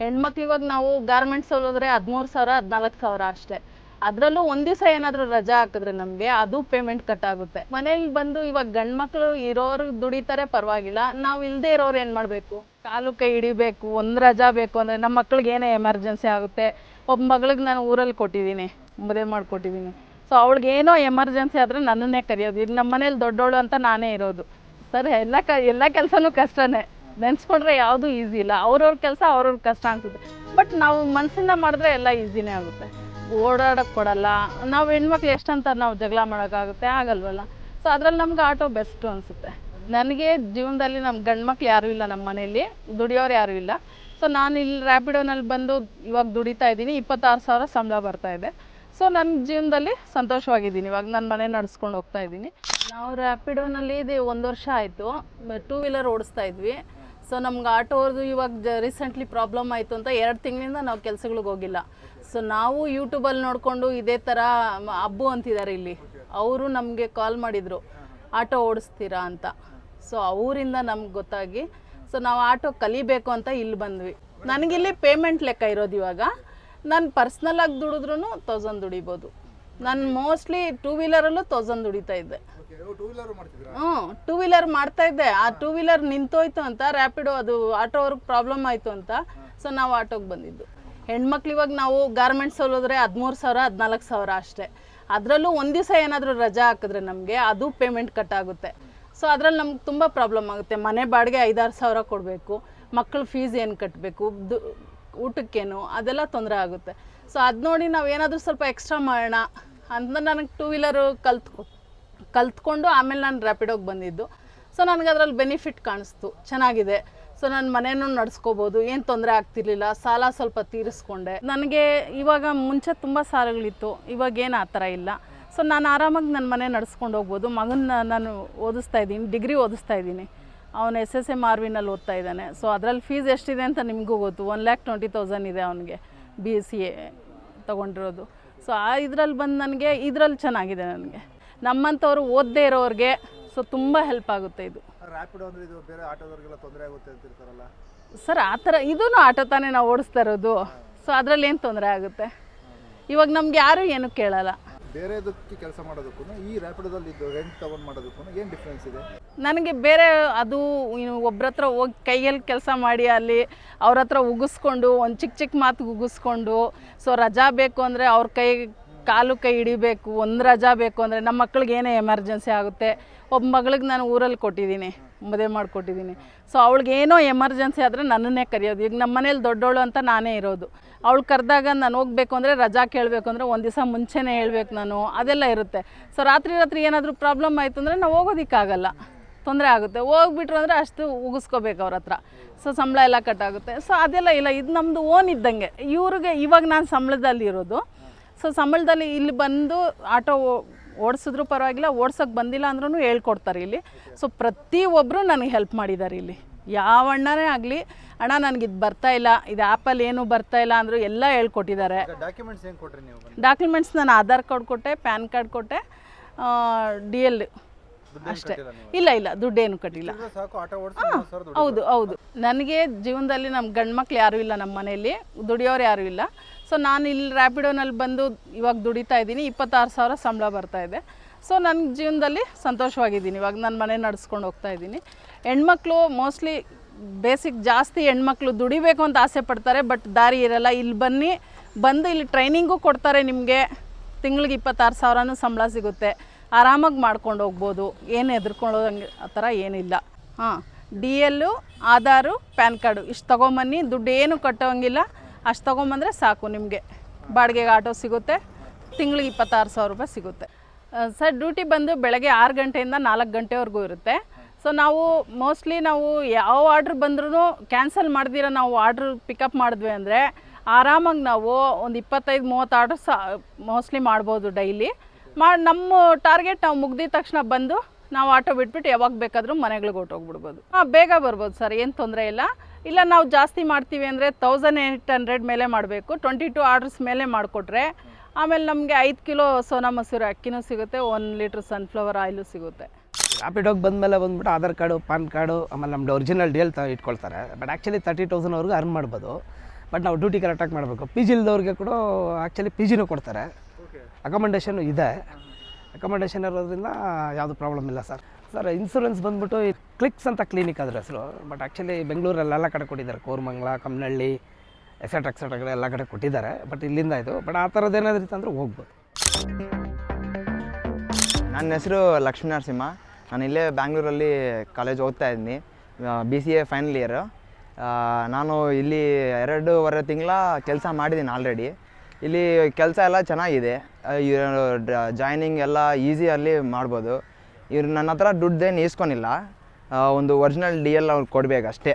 ಹೆಣ್ಮಕ್ಳು ಇವಾಗ ನಾವು ಗಾರ್ಮೆಂಟ್ಸ್ ಹೋದ್ರೆ ಹದಿಮೂರು ಸಾವಿರ, ಹದಿನಾಲ್ಕು ಸಾವಿರ ಅಷ್ಟೇ. ಅದರಲ್ಲೂ ಒಂದ್ ದಿವಸ ಏನಾದರೂ ರಜಾ ಹಾಕಿದ್ರೆ ನಮಗೆ ಅದು ಪೇಮೆಂಟ್ ಕಟ್ ಆಗುತ್ತೆ. ಮನೇಲಿ ಬಂದು ಇವಾಗ ಗಂಡ್ ಮಕ್ಳು ಇರೋರು ದುಡಿತಾರೆ ಪರವಾಗಿಲ್ಲ. ನಾವ್ ಇಲ್ದೆ ಇರೋರು ಏನು ಮಾಡಬೇಕು? ಕಾಲು ಕೈ ಹಿಡಿಬೇಕು, ಒಂದ್ ರಜಾ ಬೇಕು ಅಂದ್ರೆ ನಮ್ಮ ಮಕ್ಳಿಗೆ ಏನೇ ಎಮರ್ಜೆನ್ಸಿ ಆಗುತ್ತೆ. ಒಬ್ಬ ಮಗಳಿಗೆ ನಾನು ಊರಲ್ಲಿ ಕೊಟ್ಟಿದ್ದೀನಿ ಮದುವೆ ಮಾಡಿಕೊಟ್ಟಿದ್ದೀನಿ ಸೊ ಅವಳಿಗೆ ಏನೋ ಎಮರ್ಜೆನ್ಸಿ ಆದ್ರೆ ನನ್ನನ್ನೇ ಕರೆಯೋದು. ಈಗ ನಮ್ಮ ಮನೇಲಿ ದೊಡ್ಡವಳು ಅಂತ ನಾನೇ ಇರೋದು. ಸರ್, ಎಲ್ಲ ಕ, ಎಲ್ಲ ಕೆಲಸನೂ ಕಷ್ಟನೇ. ನೆನ್ಸ್ಕೊಂಡ್ರೆ ಯಾವುದೂ ಈಸಿ ಇಲ್ಲ. ಅವ್ರವ್ರ ಕೆಲಸ ಅವ್ರವ್ರ ಕಷ್ಟ ಆಗ್ತದೆ ಬಟ್ ನಾವು ಮನಸ್ಸಿಂದ ಮಾಡಿದ್ರೆ ಎಲ್ಲ ಈಸಿನೇ ಆಗುತ್ತೆ. ಓಡಾಡಕ್ಕೆ ಕೊಡಲ್ಲ. ನಾವು ಹೆಣ್ಮಕ್ಳು ಎಷ್ಟಂತ ನಾವು ಜಗಳ ಮಾಡೋಕ್ಕಾಗುತ್ತೆ ಆಗಲ್ವಲ್ಲ. ಸೊ ಅದ್ರಲ್ಲಿ ನಮ್ಗೆ ಆಟೋ ಬೆಸ್ಟು ಅನಿಸುತ್ತೆ. ನನಗೆ ಜೀವನದಲ್ಲಿ ನಮ್ಮ ಗಂಡು ಮಕ್ಳು ಯಾರೂ ಇಲ್ಲ ನಮ್ಮ ಮನೇಲಿ ದುಡಿಯೋರು ಯಾರೂ ಇಲ್ಲ. ಸೊ ನಾನು ಇಲ್ಲಿ ರ್ಯಾಪಿಡೋನಲ್ಲಿ ಬಂದು ಇವಾಗ ದುಡಿತಾ ಇದ್ದೀನಿ. ಇಪ್ಪತ್ತಾರು ಸಾವಿರ ಸಂಬಳ ಬರ್ತಾ ಇದೆ. ಸೊ ನನ್ನ ಜೀವನದಲ್ಲಿ ಸಂತೋಷವಾಗಿದ್ದೀನಿ. ಇವಾಗ ನನ್ನ ಮನೆ ನಡೆಸ್ಕೊಂಡು ಹೋಗ್ತಾ ಇದ್ದೀನಿ. ನಾವು ರ್ಯಾಪಿಡೋನಲ್ಲಿ ಇದು ಒಂದು ವರ್ಷ ಆಯಿತು. ಟೂ ವೀಲರ್ ಓಡಿಸ್ತಾ ಇದ್ವಿ. ಸೊ ನಮ್ಗೆ ಆಟೋದು ಇವಾಗ ರೀಸೆಂಟ್ಲಿ ಪ್ರಾಬ್ಲಮ್ ಆಯಿತು ಅಂತ ಎರಡು ತಿಂಗಳಿಂದ ನಾವು ಕೆಲಸಗಳಿಗೆ ಹೋಗಿಲ್ಲ. ಸೊ ನಾವು ಯೂಟ್ಯೂಬಲ್ಲಿ ನೋಡಿಕೊಂಡು ಇದೇ ಥರ ಅಬ್ಬು ಅಂತಿದ್ದಾರೆ ಇಲ್ಲಿ. ಅವರು ನಮಗೆ ಕಾಲ್ ಮಾಡಿದರು. ಆಟೋ ಓಡಿಸ್ತೀರಾ ಅಂತ. ಸೊ ಅವರಿಂದ ನಮ್ಗೆ ಗೊತ್ತಾಗಿ. ಸೊ ನಾವು ಆಟೋ ಕಲಿಬೇಕು ಅಂತ ಇಲ್ಲಿ ಬಂದ್ವಿ. ನನಗಿಲ್ಲಿ ಪೇಮೆಂಟ್ ಲೆಕ್ಕ ಇರೋದು ಇವಾಗ. ನಾನು ಪರ್ಸ್ನಲ್ಲಾಗಿ ದುಡಿದ್ರೂ ತೌಸಂಡ್ ದುಡಿಬೋದು. ನಾನು ಮೋಸ್ಟ್ಲಿ ಟೂ ವೀಲರಲ್ಲೂ ತೌಸಂಡ್ ದುಡಿತಾ ಇದ್ದೆ. ಟೂ ವೀಲರ್ ಮಾಡ್ತಾ ಇದ್ದೆ. ಆ ಟೂ ವೀಲರ್ ನಿಂತೋಯ್ತು ಅಂತ ರ್ಯಾಪಿಡೋ ಅದು ಆಟೋ ಅವ್ರಿಗೆ ಪ್ರಾಬ್ಲಮ್ ಆಯಿತು ಅಂತ. ಸೊ ನಾವು ಆಟೋಗೆ ಬಂದಿದ್ದು. ಹೆಣ್ಮಕ್ಳು ಇವಾಗ ನಾವು ಗಾರ್ಮೆಂಟ್ಸ್ ಹೋದ್ರೆ ಹದಿಮೂರು ಸಾವಿರ, ಹದಿನಾಲ್ಕು ಸಾವಿರ ಅಷ್ಟೇ. ಅದರಲ್ಲೂ ಒಂದು ದಿವಸ ಏನಾದರೂ ರಜಾ ಹಾಕಿದ್ರೆ ನಮಗೆ, ಅದು ಪೇಮೆಂಟ್ ಕಟ್ ಆಗುತ್ತೆ. ಸೊ ಅದ್ರಲ್ಲಿ ನಮ್ಗೆ ತುಂಬ ಪ್ರಾಬ್ಲಮ್ ಆಗುತ್ತೆ. ಮನೆ ಬಾಡಿಗೆ ಐದಾರು ಸಾವಿರ ಕೊಡಬೇಕು. ಮಕ್ಕಳ ಫೀಸ್ ಏನು ಕಟ್ಟಬೇಕು ಊಟಕ್ಕೇನು? ಅದೆಲ್ಲ ತೊಂದರೆ ಆಗುತ್ತೆ. ಸೊ ಅದು ನೋಡಿ ನಾವು ಏನಾದರೂ ಸ್ವಲ್ಪ ಎಕ್ಸ್ಟ್ರಾ ಮಾಡೋಣ ಅಂತ ನನಗೆ ಟೂ ವೀಲರು ಕಲ್ತ್ಕೊ ಕಲ್ತ್ಕೊಂಡು ಆಮೇಲೆ ನಾನು ರ್ಯಾಪಿಡೋಗಿ ಬಂದಿದ್ದು. ಸೊ ನನಗೆ ಅದರಲ್ಲಿ ಬೆನಿಫಿಟ್ ಕಾಣಿಸ್ತು. ಚೆನ್ನಾಗಿದೆ. ಸೊ ನನ್ನ ಮನೇನೂ ನಡ್ಸ್ಕೋಬೋದು. ಏನು ತೊಂದರೆ ಆಗ್ತಿರ್ಲಿಲ್ಲ. ಸಾಲ ಸ್ವಲ್ಪ ತೀರಿಸ್ಕೊಂಡೆ. ನನಗೆ ಇವಾಗ ಮುಂಚೆ ತುಂಬ ಸಾಲಗಳಿತ್ತು. ಇವಾಗ ಏನು ಆ ಥರ ಇಲ್ಲ. ಸೊ ನಾನು ಆರಾಮಾಗಿ ನನ್ನ ಮನೆ ನಡೆಸ್ಕೊಂಡು ಹೋಗ್ಬೋದು. ಮಗನ ನಾನು ಓದಿಸ್ತಾ ಇದ್ದೀನಿ. ಡಿಗ್ರಿ ಓದಿಸ್ತಾ ಇದ್ದೀನಿ. ಅವನು ಎಸ್ ಎಸ್ ಎಂ ಆರ್ ವಿನಲ್ಲಿ ಓದ್ತಾ ಇದ್ದಾನೆ. ಸೊ ಅದರಲ್ಲಿ ಫೀಸ್ ಎಷ್ಟಿದೆ ಅಂತ ನಿಮಗೂ ಗೊತ್ತು. ಒನ್ ಲ್ಯಾಕ್ ಟ್ವೆಂಟಿ ತೌಸಂಡ್ ಇದೆ ಅವನಿಗೆ ಬಿ ಎಸ್ ಸಿ ಎ ತೊಗೊಂಡಿರೋದು. ಸೊ ಆ ಇದ್ರಲ್ಲಿ ಬಂದು ನನಗೆ, ಇದ್ರಲ್ಲಿ ಚೆನ್ನಾಗಿದೆ ನನಗೆ. ನಮ್ಮಂಥವ್ರು ಓದದೇ ಇರೋರಿಗೆ ಸೊ ತುಂಬ ಹೆಲ್ಪ್ ಆಗುತ್ತೆ ಇದು. ರ್ಯಾಪಿಡೋ ಅಂದರೆ ಇದು ಬೇರೆ ಆಟೋದವ್ರಿಗೆಲ್ಲ ತೊಂದರೆ ಆಗುತ್ತೆ ಅಂತಿರ್ತಾರಲ್ಲ? ಸರ್ ಆ ಥರ ಇದೂ ಆಟೋ ತಾನೇ ನಾವು ಓಡಿಸ್ತಾ ಇರೋದು. ಸೊ ಅದರಲ್ಲಿ ಏನು ತೊಂದರೆ ಆಗುತ್ತೆ? ಇವಾಗ ನಮ್ಗೆ ಯಾರೂ ಏನು ಕೇಳಲ್ಲ. ಬೇರೆದಕ್ಕೆ ಕೆಲಸ ಮಾಡೋದಕ್ಕೂ ಈ ರ್ಯಾಪಿಡೋದಲ್ಲಿ ಇದು ರೆಂಟ್ ತಗೊಂಡು ಮಾಡೋದಕ್ಕೂ ಏನು ಡಿಫ್ರೆನ್ಸ್ ಇದೆ? ನನಗೆ ಬೇರೆ ಅದು ಒಬ್ಬರ ಹತ್ರ ಹೋಗಿ ಕೈಯಲ್ಲಿ ಕೆಲಸ ಮಾಡಿ ಅಲ್ಲಿ ಅವ್ರ ಹತ್ರ ಉಗಿಸ್ಕೊಂಡು ಒಂದು ಚಿಕ್ಕ ಚಿಕ್ಕ ಮಾತು ಉಗಿಸ್ಕೊಂಡು ಸೊ ರಜಾ ಬೇಕು ಅಂದರೆ ಅವ್ರ ಕೈ ಕಾಲು ಕೈ ಹಿಡಿಬೇಕು, ಒಂದು ರಜಾ ಬೇಕು ಅಂದರೆ ನಮ್ಮ ಮಕ್ಳಿಗೆ ಏನೇ ಎಮರ್ಜೆನ್ಸಿ ಆಗುತ್ತೆ. ಒಬ್ಬ ಮಗಳಿಗೆ ನಾನು ಊರಲ್ಲಿ ಕೊಟ್ಟಿದ್ದೀನಿ, ಮದುವೆ ಮಾಡಿಕೊಟ್ಟಿದ್ದೀನಿ. ಸೊ ಅವಳಿಗೇನೋ ಎಮರ್ಜೆನ್ಸಿ ಆದರೆ ನನ್ನನ್ನೇ ಕರೆಯೋದು. ಈಗ ನಮ್ಮ ಮನೇಲಿ ದೊಡ್ಡವಳು ಅಂತ ನಾನೇ ಇರೋದು. ಅವಳು ಕರೆದಾಗ ನಾನು ಹೋಗಬೇಕು ಅಂದರೆ ರಜಾ ಕೇಳಬೇಕು ಅಂದರೆ ಒಂದು ದಿವಸ ಮುಂಚೆನೇ ಹೇಳಬೇಕು ನಾನು. ಅದೆಲ್ಲ ಇರುತ್ತೆ. ಸೊ ರಾತ್ರಿ ರಾತ್ರಿ ಏನಾದರೂ ಪ್ರಾಬ್ಲಮ್ ಆಯಿತು ಅಂದರೆ ನಾವು ಹೋಗೋದಕ್ಕಾಗಲ್ಲ. ತೊಂದರೆ ಆಗುತ್ತೆ. ಹೋಗ್ಬಿಟ್ರು ಅಂದರೆ ಅಷ್ಟು ಉಗಿಸ್ಕೋಬೇಕು ಅವ್ರ ಹತ್ರ. ಸೊ ಸಂಬಳ ಎಲ್ಲ ಕಟ್ಟಾಗುತ್ತೆ ಸೊ ಅದೆಲ್ಲ ಇಲ್ಲ. ಇದು ನಮ್ಮದು ಓನ್ ಇದ್ದಂಗೆ. ಇವ್ರಿಗೆ ಇವಾಗ ನಾನು ಸಂಬಳದಲ್ಲಿ ಇರೋದು. ಸೊ ಸಂಬಳದಲ್ಲಿ ಇಲ್ಲಿ ಬಂದು ಆಟೋ ಓಡಿಸಿದ್ರು ಪರವಾಗಿಲ್ಲ ಓಡ್ಸೋಕ್ಕೆ ಬಂದಿಲ್ಲ ಅಂದ್ರೂ ಹೇಳ್ಕೊಡ್ತಾರೆ ಇಲ್ಲಿ. ಸೊ ಪ್ರತಿಯೊಬ್ಬರು ನನಗೆ ಹೆಲ್ಪ್ ಮಾಡಿದ್ದಾರೆ ಇಲ್ಲಿ. ಯಾವ ಅಣ್ಣನೇ ಆಗಲಿ ಅಣ್ಣ ನನಗೆ ಇದು ಬರ್ತಾ ಇಲ್ಲ ಇದು ಆ್ಯಪಲ್ಲಿ ಏನು ಬರ್ತಾ ಇಲ್ಲ ಅಂದರು ಎಲ್ಲ ಹೇಳ್ಕೊಟ್ಟಿದ್ದಾರೆ. ಡಾಕ್ಯುಮೆಂಟ್ಸ್ ನಾನು ಆಧಾರ್ ಕಾರ್ಡ್ ಕೊಟ್ಟೆ ಪ್ಯಾನ್ ಕಾರ್ಡ್ ಕೊಟ್ಟೆ ಡಿ ಎಲ್ ಅಷ್ಟೇ. ಇಲ್ಲ ಇಲ್ಲ ದುಡ್ಡೇನು ಕಟ್ಟಿಲ್ಲ. ಹೌದು ಹೌದು. ನನಗೆ ಜೀವನದಲ್ಲಿ ನಮ್ಮ ಗಂಡು ಮಕ್ಳು ಯಾರೂ ಇಲ್ಲ ನಮ್ಮ ಮನೆಯಲ್ಲಿ ದುಡಿಯೋರು ಯಾರೂ ಇಲ್ಲ. ಸೊ ನಾನು ಇಲ್ಲಿ ರ್ಯಾಪಿಡೋನಲ್ಲಿ ಬಂದು ಇವಾಗ ದುಡಿತಾ ಇದ್ದೀನಿ ಇಪ್ಪತ್ತಾರು ಸಾವಿರ ಸಂಬಳ ಬರ್ತಾ ಇದೆ. ಸೊ ನನ್ನ ಜೀವನದಲ್ಲಿ ಸಂತೋಷವಾಗಿದ್ದೀನಿ. ಇವಾಗ ನನ್ನ ಮನೆ ನಡೆಸ್ಕೊಂಡು ಹೋಗ್ತಾ ಇದ್ದೀನಿ. ಹೆಣ್ಮಕ್ಳು ಮೋಸ್ಟ್ಲಿ ಬೇಸಿಕ್ ಜಾಸ್ತಿ ಹೆಣ್ಮಕ್ಳು ದುಡಿಬೇಕು ಅಂತ ಆಸೆ ಪಡ್ತಾರೆ ಬಟ್ ದಾರಿ ಇರಲ್ಲ. ಇಲ್ಲಿ ಬನ್ನಿ ಬಂದು ಇಲ್ಲಿ ಟ್ರೈನಿಂಗು ಕೊಡ್ತಾರೆ ನಿಮಗೆ. ತಿಂಗಳಿಗೆ ಇಪ್ಪತ್ತಾರು ಸಾವಿರನೂ ಸಂಬಳ ಸಿಗುತ್ತೆ. ಆರಾಮಾಗಿ ಮಾಡ್ಕೊಂಡು ಹೋಗ್ಬೋದು. ಏನು ಹೆದರ್ಕೊಳ್ಳೋದಂಗೆ ಆ ಥರ ಏನಿಲ್ಲ. ಹಾಂ, ಡಿ ಎಲ್ಲು, ಆಧಾರು, ಪ್ಯಾನ್ ಕಾರ್ಡು ಇಷ್ಟು ತೊಗೊಂಬನ್ನಿ. ದುಡ್ಡು ಏನು ಕಟ್ಟೋಂಗಿಲ್ಲ. ಅಷ್ಟು ತೊಗೊಂಬಂದರೆ ಸಾಕು ನಿಮಗೆ. ಬಾಡಿಗೆಗೆ ಆಟೋ ಸಿಗುತ್ತೆ. ತಿಂಗಳಿಗೆ ಇಪ್ಪತ್ತಾರು ಸಾವಿರ ರೂಪಾಯಿ ಸಿಗುತ್ತೆ. ಸರ್, ಡ್ಯೂಟಿ ಬಂದು ಬೆಳಗ್ಗೆ ಆರು ಗಂಟೆಯಿಂದ ನಾಲ್ಕು ಗಂಟೆವರೆಗೂ ಇರುತ್ತೆ. ಸೊ ನಾವು ಮೋಸ್ಟ್ಲಿ ನಾವು ಯಾವ ಆರ್ಡ್ರ್ ಬಂದ್ರೂ ಕ್ಯಾನ್ಸಲ್ ಮಾಡ್ದಿರ ನಾವು ಆರ್ಡ್ರ್ ಪಿಕಪ್ ಮಾಡಿದ್ವಿ ಅಂದರೆ ಆರಾಮಾಗಿ ನಾವು ಒಂದು ಇಪ್ಪತ್ತೈದು, ಮೂವತ್ತು ಆರ್ಡ್ರ್ ಸಹ ಮೋಸ್ಟ್ಲಿ ಮಾಡ್ಬೋದು ಡೈಲಿ. ಮಾಡಿ ನಮ್ಮ ಟಾರ್ಗೆಟ್ ನಾವು ಮುಗ್ದಿದ ತಕ್ಷಣ ಬಂದು ನಾವು ಆಟೋ ಬಿಟ್ಬಿಟ್ಟು ಯಾವಾಗ ಬೇಕಾದರೂ ಮನೆಗಳಿಗೆ ಹೊರ್ಟೋಗ್ಬಿಡ್ಬೋದು. ಹಾಂ, ಬೇಗ ಬರ್ಬೋದು ಸರ್, ಏನು ತೊಂದರೆ ಇಲ್ಲ. ಇಲ್ಲ, ನಾವು ಜಾಸ್ತಿ ಮಾಡ್ತೀವಿ ಅಂದರೆ ತೌಸಂಡ್ ಏಯ್ಟ್ ಹಂಡ್ರೆಡ್ ಮೇಲೆ ಮಾಡಬೇಕು. ಟ್ವೆಂಟಿ ಟು ಆರ್ಡರ್ಸ್ ಮೇಲೆ ಮಾಡಿಕೊಟ್ರೆ ಆಮೇಲೆ ನಮಗೆ ಐದು ಕಿಲೋ ಸೋನಾ ಮಸೂರಿ ಅಕ್ಕಿನೂ ಸಿಗುತ್ತೆ ಒನ್ ಲೀಟ್ರ್ ಸನ್ಫ್ಲವರ್ ಆಯಿಲು ಸಿಗುತ್ತೆ. ರ್ಯಾಪಿಡೋಗಿ ಬಂದಮೇಲೆ ಬಂದ್ಬಿಟ್ಟು ಆಧಾರ್ ಕಾರ್ಡು, ಪಾನ್ ಕಾರ್ಡು, ಆಮೇಲೆ ನಮ್ಮ ಒರಿಜಿನಲ್ ಡೇಲ್ ತ ಇಟ್ಕೊಳ್ತಾರೆ. ಬಟ್ ಆ್ಯಕ್ಚುಲಿ ತರ್ಟಿ ತೌಸಂಡ್ವರೆಗೂ ಅರ್ನ್ ಮಾಡ್ಬೋದು. ಬಟ್ ನಾವು ಡ್ಯೂಟಿ ಕರೆಕ್ಟಾಗಿ ಮಾಡಬೇಕು. ಪಿ ಜಿ ಇಲ್ದವ್ರಿಗೆ ಕೂಡ ಆ್ಯಕ್ಚುಲಿ ಪಿ ಜಿನೂ ಕೊಡ್ತಾರೆ. ಅಕಮಂಡೇಷನ್ ಇದೆ. ಅಕಮಂಡೇಷನ್ ಇರೋದ್ರಿಂದ ಯಾವುದು ಪ್ರಾಬ್ಲಮ್ ಇಲ್ಲ ಸರ್. ಸರ್ ಇನ್ಸೂರೆನ್ಸ್ ಬಂದ್ಬಿಟ್ಟು ಕ್ಲಿಕ್ಸ್ ಅಂತ ಕ್ಲಿನಿಕ್ ಅದ್ರ ಹೆಸರು ಬಟ್ ಆ್ಯಕ್ಚುಲಿ ಬೆಂಗಳೂರಲ್ಲೆಲ್ಲ ಕಡೆ ಕೊಟ್ಟಿದ್ದಾರೆ. ಕೋರ್ಮಂಗ್ಲ ಕಮ್ಮನಹಳ್ಳಿ ಎಕ್ಸೆಟ್ರಾ ಎಕ್ಸೆಟ್ರಾ ಎಲ್ಲ ಕಡೆ ಕೊಟ್ಟಿದ್ದಾರೆ. ಬಟ್ ಇಲ್ಲಿಂದ ಇದು ಬಟ್ ಆ ಥರದ್ದು ಏನಾದ್ರು ಇತ್ತು ಅಂದರೆ ಹೋಗ್ಬೋದು. ನನ್ನ ಹೆಸರು ಲಕ್ಷ್ಮೀ ನರಸಿಂಹ. ನಾನು ಇಲ್ಲೇ ಬ್ಯಾಂಗ್ಳೂರಲ್ಲಿ ಕಾಲೇಜ್ ಓದ್ತಾ ಇದ್ದೀನಿ. B C A final year ನಾನು ಇಲ್ಲಿ ಎರಡೂವರೆ ತಿಂಗಳ ಕೆಲಸ ಮಾಡಿದ್ದೀನಿ ಆಲ್ರೆಡಿ ಇಲ್ಲಿ ಕೆಲಸ ಎಲ್ಲ ಚೆನ್ನಾಗಿದೆ. ಜಾಯ್ನಿಂಗ್ ಎಲ್ಲ ಈಸಿಯಲ್ಲಿ ಮಾಡ್ಬೋದು. ಇವ್ರು ನನ್ನ ಹತ್ರ ದುಡ್ಡೇನು ಈಸ್ಕೊಂಡಿಲ್ಲ ಒಂದು ಒರಿಜಿನಲ್ ಡಿ ಎಲ್ ಅವ್ರು ಕೊಡಬೇಕು ಅಷ್ಟೇ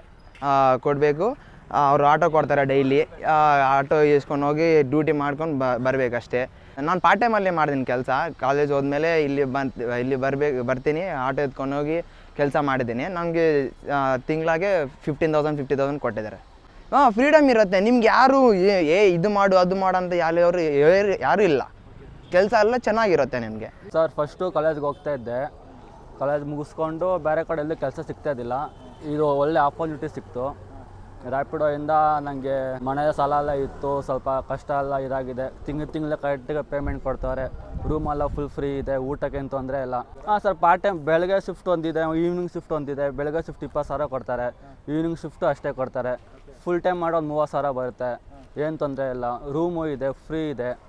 ಕೊಡಬೇಕು. ಅವರು ಆಟೋ ಕೊಡ್ತಾರೆ ಡೈಲಿ ಆಟೋ ಇಸ್ಕೊಂಡು ಹೋಗಿ ಡ್ಯೂಟಿ ಮಾಡ್ಕೊಂಡು ಬ, ಬರಬೇಕಷ್ಟೇ. ನಾನು ಪಾರ್ಟ್ ಟೈಮಲ್ಲಿ ಮಾಡ್ತೀನಿ ಕೆಲಸ. ಕಾಲೇಜ್ ಹೋದ್ಮೇಲೆ ಇಲ್ಲಿ ಬಂದು, ಇಲ್ಲಿ ಬರಬೇಕು ಬರ್ತೀನಿ. ಆಟೋ ಎತ್ಕೊಂಡು ಹೋಗಿ ಕೆಲಸ ಮಾಡಿದ್ದೀನಿ. ನನಗೆ ತಿಂಗಳಾಗೆ ಫಿಫ್ಟೀನ್ ತೌಸಂಡ್ ಫಿಫ್ಟಿ ತೌಸಂಡ್ ಕೊಟ್ಟಿದ್ದಾರೆ. ಹಾಂ ಫ್ರೀಡಮ್ ಇರುತ್ತೆ. ನಿಮ್ಗೆ ಯಾರು ಏ- ಇದು ಮಾಡು, ಅದು ಮಾಡು ಅಂತ ಯಾರು ಯಾರು ಇಲ್ಲ. ಕೆಲಸ ಎಲ್ಲ ಚೆನ್ನಾಗಿರುತ್ತೆ ನಿಮಗೆ. ಸರ್ ಫಸ್ಟು ಕಾಲೇಜ್ಗೆ ಹೋಗ್ತಾ ಇದ್ದೆ. ಕಾಲೇಜ್ ಮುಗಿಸ್ಕೊಂಡು ಬೇರೆ ಕಡೆ ಎಲ್ಲೂ ಕೆಲಸ ಸಿಗ್ತಾ ಇದ್ದಿಲ್ಲ. ಇದು ಒಳ್ಳೆ ಆಪರ್ಚುನಿಟಿ ಸಿಕ್ತು. ರ್ಯಾಪಿಡೋಯಿಂದ ನನಗೆ ಮನೆಯ ಸಾಲ ಎಲ್ಲ ಇತ್ತು. ಸ್ವಲ್ಪ ಕಷ್ಟ ಎಲ್ಲ ಇದಾಗಿದೆ. ತಿಂಗಳು ತಿಂಗಳ ಕರೆಕ್ಟಿಗೆ ಪೇಮೆಂಟ್ ಕೊಡ್ತಾರೆ. ರೂಮೆಲ್ಲ ಫುಲ್ ಫ್ರೀ ಇದೆ. ಊಟಕ್ಕೆ ಏನು ತೊಂದರೆ ಇಲ್ಲ. ಹಾಂ, ಸರ್ ಪಾರ್ಟ್ ಟೈಮ್ ಬೆಳಗ್ಗೆ ಶಿಫ್ಟ್ ಒಂದಿದೆ ಈವ್ನಿಂಗ್ ಶಿಫ್ಟ್ ಒಂದಿದೆ. ಬೆಳಗ್ಗೆ ಶಿಫ್ಟ್ ಇಪ್ಪತ್ತು ಸಾವಿರ ಕೊಡ್ತಾರೆ. ಈವ್ನಿಂಗ್ ಶಿಫ್ಟು ಅಷ್ಟೇ ಕೊಡ್ತಾರೆ. ಫುಲ್ ಟೈಮ್ ಮಾಡೋ ಒಂದು ಮೂವತ್ತು ಸಾವಿರ ಬರುತ್ತೆ. ಏನು ತೊಂದರೆ ಇಲ್ಲ. ರೂಮು ಇದೆ ಫ್ರೀ ಇದೆ.